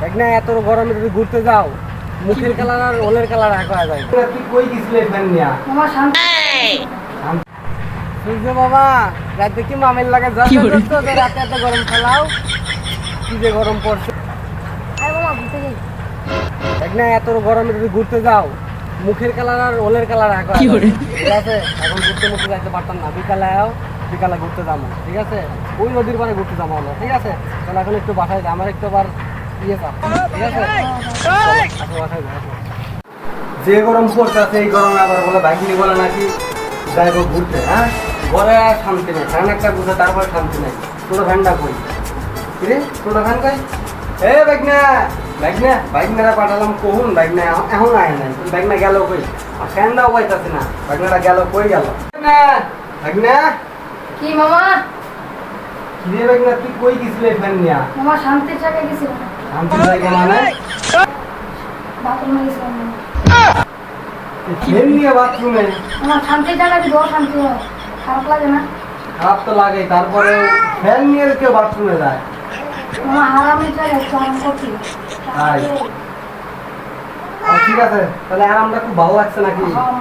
দেখ না এত গরমে যদি ঘুরতে যাও। মুখের কালার আর ওলের কালার এক হয়ে যায়। তুই কই গেছিলে ফ্যান নিয়া? আমার শান্তি সূর্য বাবা রাতে কি মামের লাগে যা কি বলে? যে রাতে এত গরম খেলাও? কি যে গরম পড়ছে। আরে বাবা ঘুরতে যাই। দেখ না এত গরমে যদি ঘুরতে যাও। মুখের কালার আর ওলের কালার এক হয়ে যায়। ঠিক আছে? এখন ঘুরতে মুখতে যাইতে পারতাম না। বিকালে আও বিকালে ঘুরতে যাব। ঠিক আছে? ওই নদীর পাড়ে ঘুরতে যাব হলো ঠিক আছে? তাহলে এখন একটু বাসায় আমার একটু আবার যে গরম পড়তেছে এই গরমে আবার বলে বাইক নিয়ে বলে নাকি যাইব ঘুরতে হ্যাঁ? ঘরে আর শান্তি নেই ফ্যান একটা বুঝে তারপরে শান্তি নেই। ছোটো ফ্যানটা কই? কিরে ছোটো ফ্যান কই? এ বাইক না বাইক না বাইক পাঠালাম কহুন বাইক না এখন আয় নাই। বাইক না গেল কই? আর ফ্যানটাও পাইতাছে না। বাইক না গেল কই গেল? না বাইক না কি মামা? কিরে বাইক না তুই কই গেছিলে ফ্যান নিয়া? মামা শান্তির জায়গায় গেছিলাম বাথরুমে আমার যদি অশান্তি হয় খারাপ লাগে না। খারাপ তো লাগে তারপরে ফ্যান নিয়ে কেউ বাথরুমে যায়? আরাম। আচ্ছা, ঠিক আছে তাহলে আরামটা খুব ভালো লাগছে নাকি? হ্যাঁ।